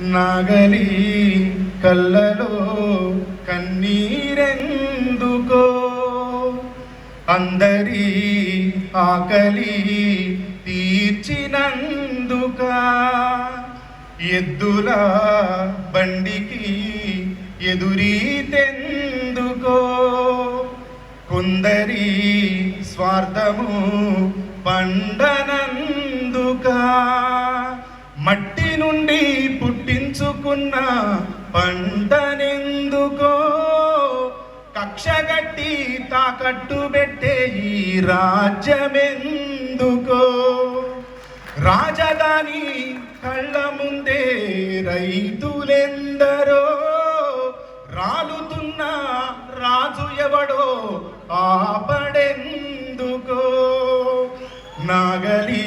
నాగలి కళ్ళలో కన్నీరెందుకో? అందరి ఆకలి తీర్చినందుక? ఎద్దుల బండికి ఎదురీతెందుకో కొందరి స్వార్థము పండనందుక మట్టి నుండి ఉన్న పంటనెందుకో? కక్షగట్టి తాకట్టు పెట్టే ఈ రాజ్యమెందుకో? రాజధాని కళ్ళ ముందే రైతులెందరో? రాలుతున్న రాజు ఎవడో ఆపడెందుకో నాగలి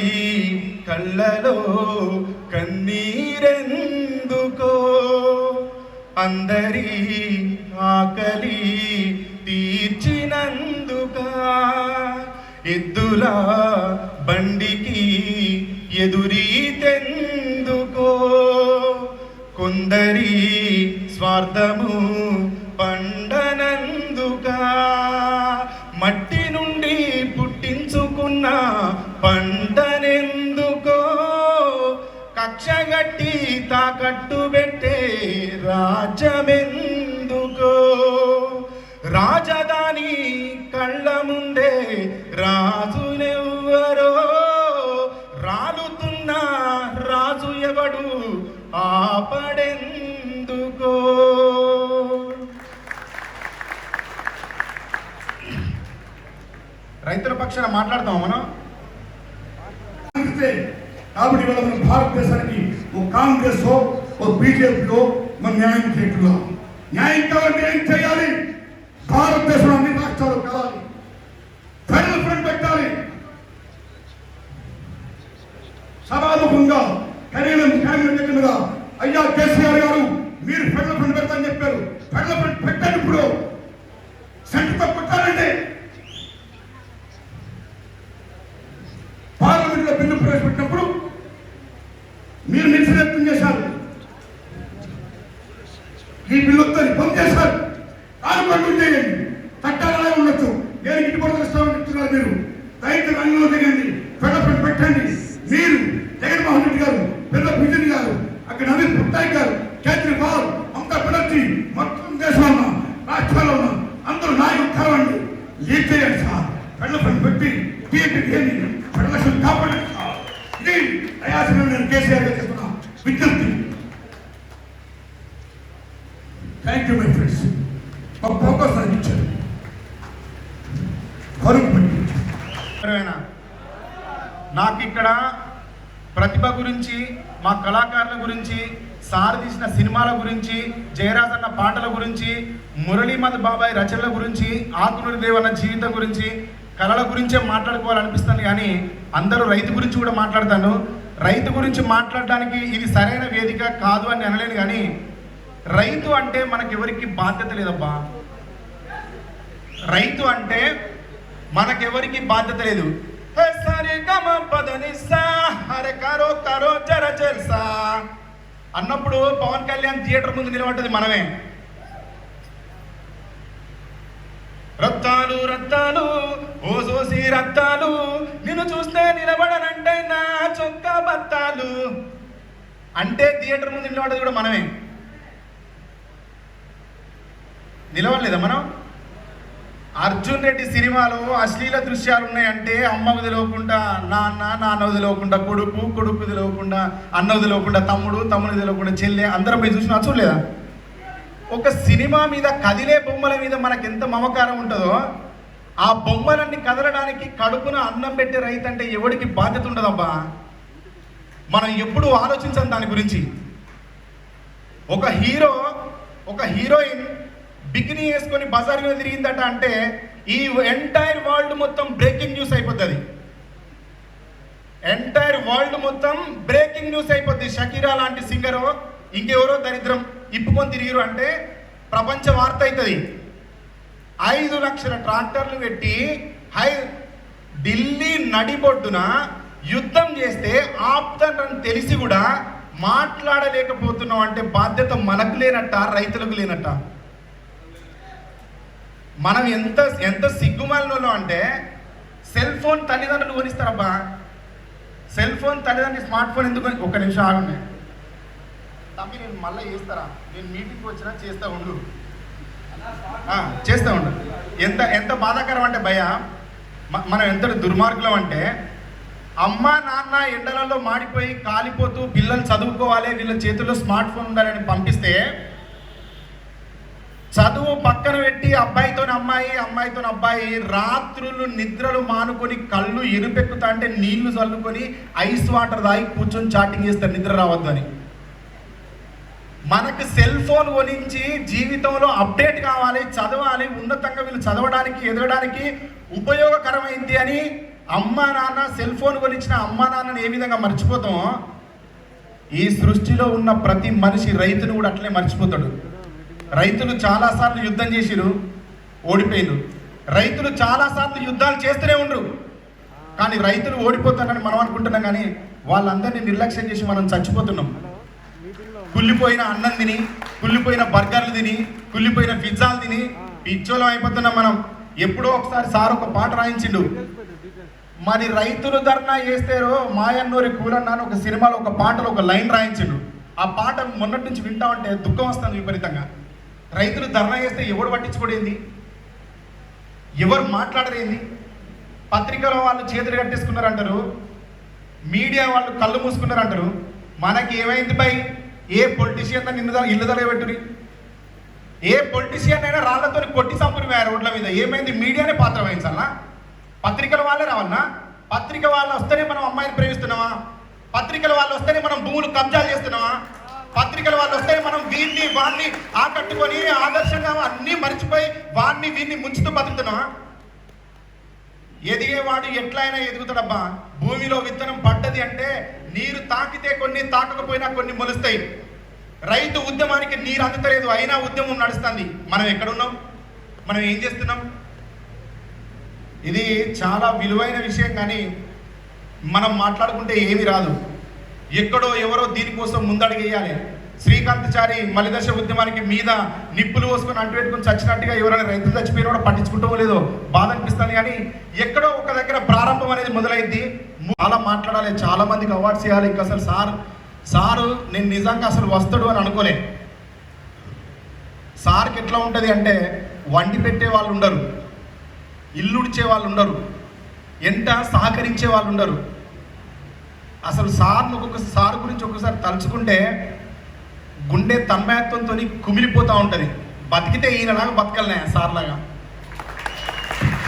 కళ్ళలో కన్నీరెందు అందరి ఆకలి తీర్చినందుక ఎద్దుల బండికి ఎదురీతెందుకో కొందరి స్వార్థము పండనందుక మట్టి పక్షాన మాట్లాడతాం మనం అందిస్తే కాబట్టి ఇవాళ మనం భారతదేశానికి ఓ కాంగ్రెస్ ఓ బీజేపీలో మన న్యాయం చేయట్లా న్యాయం కావాలంటే ఏం అక్కడ నవీన్ కేజ్రీవాల్ మమతా బెనర్జీ మొత్తం దేశంలో ఉన్నాం రాష్ట్రాల్లో ఉన్నాం అందరూ నాయకులు కావండి. లీడ్ చేయండి సార్ ఫెడరల్ పెట్టి టీఎంపీ ఏంది ఫెడరేషన్ కాపాడండి సార్. ఇది ప్రయాసం నేను కేసీఆర్ గారు చెప్తున్నా విజ్ఞప్తి. థ్యాంక్ యూ మై ఫ్రెండ్స్ ఒక ఫోకస్ అందించారు కరువు పెట్టి నాకు ఇక్కడ ప్రతిభ గురించి మా కళాకారుల గురించి సార్ తీసిన సినిమాల గురించి జయరాజ్ అన్న పాటల గురించి మురళీమద్ బాబాయ్ రచనల గురించి ఆకునూరి అన్న జీవితం గురించి కళల గురించే మాట్లాడుకోవాలనిపిస్తుంది కానీ అందరూ రైతు గురించి కూడా మాట్లాడతాను. రైతు గురించి మాట్లాడడానికి ఇది సరైన వేదిక కాదు అని అనలేను కానీ రైతు అంటే మనకెవరికి బాధ్యత లేదబ్బా. రైతు అంటే మనకెవరికి బాధ్యత లేదు. సరి గమ పదని సా హరే కరో జర జల్సా. అన్నప్పుడు పవన్ కళ్యాణ్ థియేటర్ ముందు నిలబడ్డది మనమే. రత్తాలు రత్తాలు ఓ సోసి రత్తాలు నిన్ను చూస్తే నిలబడనంటే నా చొక్క బత్తాలు. అంటే థియేటర్ ముందు నిలబడ్డది కూడా మనమే. నిలవలేదా మనం? అర్జున్ రెడ్డి సినిమాలో అశ్లీల దృశ్యాలు ఉన్నాయంటే అమ్మ వదిలోకుండా నాన్న నాన్న వదిలోకుండా కొడుకు కొడుకు వదిలోకుండా అన్న వదిలోకుండా తమ్ముడు తమ్ముడు వదిలోకుండా చెల్లె అందరం పోయి చూసినా చూడలేదా? ఒక సినిమా మీద కదిలే బొమ్మల మీద మనకు ఎంత మమకారం ఉంటుందో ఆ బొమ్మలన్నీ కదలడానికి కడుపున అన్నం పెట్టే రైతు అంటే ఎవడికి బాధ్యత ఉండదబ్బా? మనం ఎప్పుడు ఆలోచించాం దాని గురించి. ఒక హీరో ఒక హీరోయిన్ బికినీ వేసుకొని బజార్ మీద తిరిగిందట అంటే ఈ ఎంటైర్ వరల్డ్ మొత్తం బ్రేకింగ్ న్యూస్ అయిపోతుంది. ఎంటైర్ వరల్డ్ మొత్తం బ్రేకింగ్ న్యూస్ అయిపోద్ది. షకీరా లాంటి సింగరో ఇంకెవరో దరిద్రం ఇప్పుకొని తిరిగిరు అంటే ప్రపంచ వార్త అవుతుంది ఐదు లక్షల ట్రాక్టర్లు పెట్టి హై ఢిల్లీ నడిబొడ్డున యుద్ధం చేస్తే ఆపుతారని తెలిసి కూడా మాట్లాడలేకపోతున్నాం అంటే బాధ్యత మనకు లేనట్ట రైతులకు లేనట్ట? మనం ఎంత ఎంత సిగ్గుమాలలో అంటే సెల్ ఫోన్ తల్లిదండ్రులు కొనిస్తారబ్బా సెల్ ఫోన్ తల్లిదండ్రులు స్మార్ట్ ఫోన్ ఎందుకు ఒక ఒక్క నిమిషం ఆగండి. తమ్మి నేను మళ్ళీ చేస్తారా? నేను మీటింగ్కి వచ్చినా చేస్తా ఉండు. చేస్తా ఉండు. ఎంత ఎంత బాధాకరం అంటే భయ మనం ఎంత దుర్మార్గులం అంటే అమ్మ నాన్న ఎండలలో మాడిపోయి కాలిపోతూ పిల్లలు చదువుకోవాలి వీళ్ళ చేతుల్లో స్మార్ట్ ఫోన్ ఉండాలని పంపిస్తే చదువు పక్కన పెట్టి అబ్బాయితో అమ్మాయి అమ్మాయితో అబ్బాయి రాత్రులు నిద్రలు మానుకొని కళ్ళు ఇరుపెక్కుతా అంటే నీళ్ళు చల్లుకొని ఐస్ వాటర్ తాగి కూర్చొని చాటింగ్ చేస్తారు నిద్ర రావద్దని మనకు సెల్ ఫోన్ కొనించి జీవితంలో అప్డేట్ కావాలి చదవాలి ఉన్నతంగా వీళ్ళు చదవడానికి ఎదగడానికి ఉపయోగకరమైంది అని అమ్మ నాన్న సెల్ ఫోన్ కొనిచ్చిన అమ్మ నాన్నని ఏ విధంగా మర్చిపోతామో ఈ సృష్టిలో ఉన్న ప్రతి మనిషి రైతును కూడా అట్లే మర్చిపోతాడు. రైతులు చాలాసార్లు యుద్ధం చేసిరు ఓడిపోయిరు రైతులు చాలాసార్లు యుద్ధాలు చేస్తూనే ఉండరు. కానీ రైతులు ఓడిపోతారని మనం అనుకుంటున్నాం కానీ వాళ్ళందరినీ నిర్లక్ష్యం చేసి మనం చచ్చిపోతున్నాం. కుళ్ళిపోయిన అన్నం తిని కుళ్ళిపోయిన బర్గర్లు తిని కుళ్ళిపోయిన పిజ్జాలు తిని పిచ్చోలం అయిపోతున్నాం మనం. ఎప్పుడో ఒకసారి సార్ ఒక పాట రాయించిండు. మరి రైతులు ధర్నా చేస్తారో మాయన్నూరి కూరన్న అని ఒక సినిమాలో ఒక పాటలో ఒక లైన్ రాయించిండు. ఆ పాట మొన్నటి నుంచి వింటా ఉంటే దుఃఖం వస్తుంది విపరీతంగా. రైతులు ధర్నా చేస్తే ఎవడు పట్టించుకోడేంది ఎవరు మాట్లాడరేంది పత్రికలో వాళ్ళు చేతులు కట్టేసుకున్నారు అంటారు మీడియా వాళ్ళు కళ్ళు మూసుకున్నారు అంటారు మనకి ఏమైంది పై ఏ పొలిటీషియన్ దాన్ని ఇల్లు ఇల్లుదల పెట్టుని ఏ పొలిటీషియన్ అయినా రాళ్ళతో కొట్టి సంపుని వేరు రోడ్ల మీద? ఏమైంది? మీడియానే పాత్ర వహించాలనా? పత్రికల వాళ్ళే రావాలనా? పత్రిక వాళ్ళు వస్తేనే మనం అమ్మాయిని ప్రేమిస్తున్నామా? పత్రికల వాళ్ళు వస్తేనే మనం భూములు కబ్జాలు చేస్తున్నామా? పత్రికలు వాళ్ళు వస్తే మనం వీడిని వాడిని ఆకట్టుకొని ఆదర్శంగా అన్నీ మర్చిపోయి వాడిని వీడిని ముంచుతూ బతుకుతున్నామా? ఎదిగేవాడు ఎట్లయినా ఎదుగుతాడబ్బా. భూమిలో విత్తనం పడ్డది అంటే నీరు తాకితే కొన్ని తాకకపోయినా కొన్ని మొలుస్తాయి. రైతు ఉద్యమానికి నీరు అందుతలేదు అయినా ఉద్యమం నడుస్తుంది. మనం ఎక్కడున్నాం? మనం ఏం చేస్తున్నాం? ఇది చాలా విలువైన విషయం కానీ మనం మాట్లాడుకుంటే ఏమి రాదు. ఎక్కడో ఎవరో దీనికోసం ముందడుగేయాలి. శ్రీకాంతచారి మలిదశ ఉద్యమానికి మీద నిప్పులు పోసుకొని అంటు పెట్టుకుని చచ్చినట్టుగా ఎవరైనా రైతులు చచ్చిపోయినా కూడా పట్టించుకుంటామో లేదో బాధ అనిపిస్తుంది కానీ ఎక్కడో ఒక దగ్గర ప్రారంభం అనేది మొదలైంది చాలా మాట్లాడాలి. చాలా మందికి అవార్డ్స్ ఇవ్వాలి. ఇంకా అసలు సార్ సారు నేను నిజంగా అసలు వస్తాడు అని అనుకోలే. సార్కి ఎట్లా ఉంటుంది అంటే వండి పెట్టే వాళ్ళు ఉండరు. ఇల్లుడిచే వాళ్ళు ఉండరు. ఎంత సహకరించే వాళ్ళు ఉండరు. అసలు సార్ను ఒక్కొక్క సార్ గురించి ఒక్కసారి తలుచుకుంటే గుండె తన్మయత్వంతో కుమిలిపోతూ ఉంటుంది. బతికితే ఈయనలాగా బతకలే సార్లాగా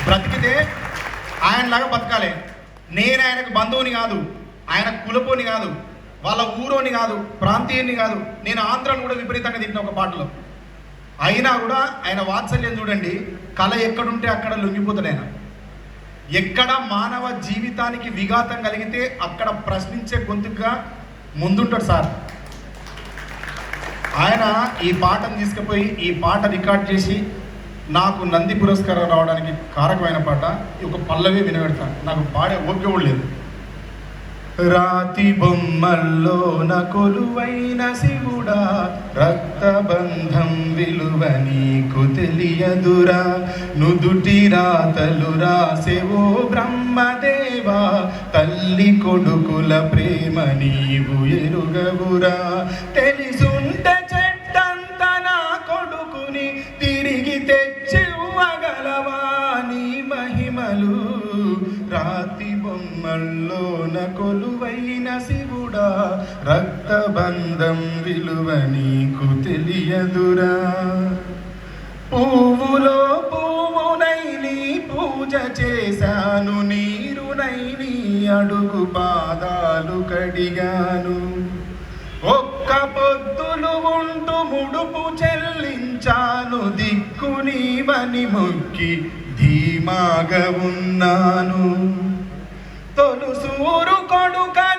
బ్రతికితే ఆయనలాగా బతకాలి. నేను ఆయనకు బంధువుని కాదు ఆయన కులపోని కాదు వాళ్ళ ఊరోని కాదు ప్రాంతీయుని కాదు. నేను ఆంధ్రాను కూడా విపరీతంగా తింటున్నా ఒక పాటలో. అయినా కూడా ఆయన వాత్సల్యం చూడండి కళ ఎక్కడుంటే అక్కడ లొంగిపోతాడు ఆయన. ఎక్కడ మానవ జీవితానికి విఘాతం కలిగితే అక్కడ ప్రశ్నించే గొంతుగా ముందుంటాడు సార్. ఆయన ఈ పాటను తీసుకుపోయి ఈ పాట రికార్డ్ చేసి నాకు నంది పురస్కారం రావడానికి కారకమైన పాట ఈ ఒక పల్లవి వినబెడతాను నాకు పాడే ఓపిక కూడా లేదు. రాతి బొమ్మల్లో కొలువైన శివుడా రక్తబంధం విలువ నీకు తెలియదురా. నుదుటి రాతలు రాసెవో బ్రహ్మదేవా తల్లి కొడుకుల ప్రేమ నీవు ఎరుగవురా. తెలుసుంటే రక్తబంధం విలువ నీకు తెలియదురా. పువ్వులో పువ్వునై నీ పూజ చేశాను నీరునై నీ అడుగు పాదాలు కడిగాను. ఒక్క పొద్దులు ఉంటూ ముడుపు చెల్లించాను దిక్కు నీవని మొక్కి ధీమాగా ఉన్నాను. తొలుసూరు కొడుకా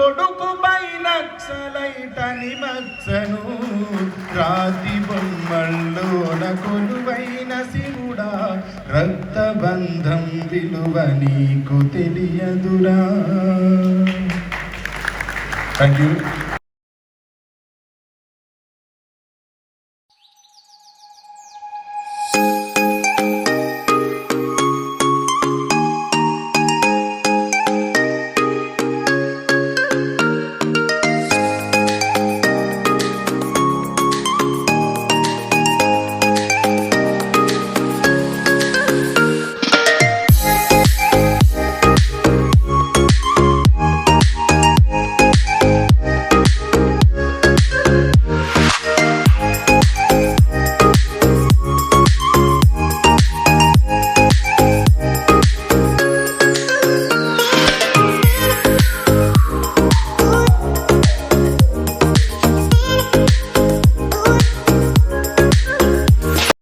కొడుకు పైన నక్స మచ్చను రాతి బొమ్మల్లోన కొలువైన శివుడా రక్తబంధం విలువ నీకు తెలియదురా. Thank you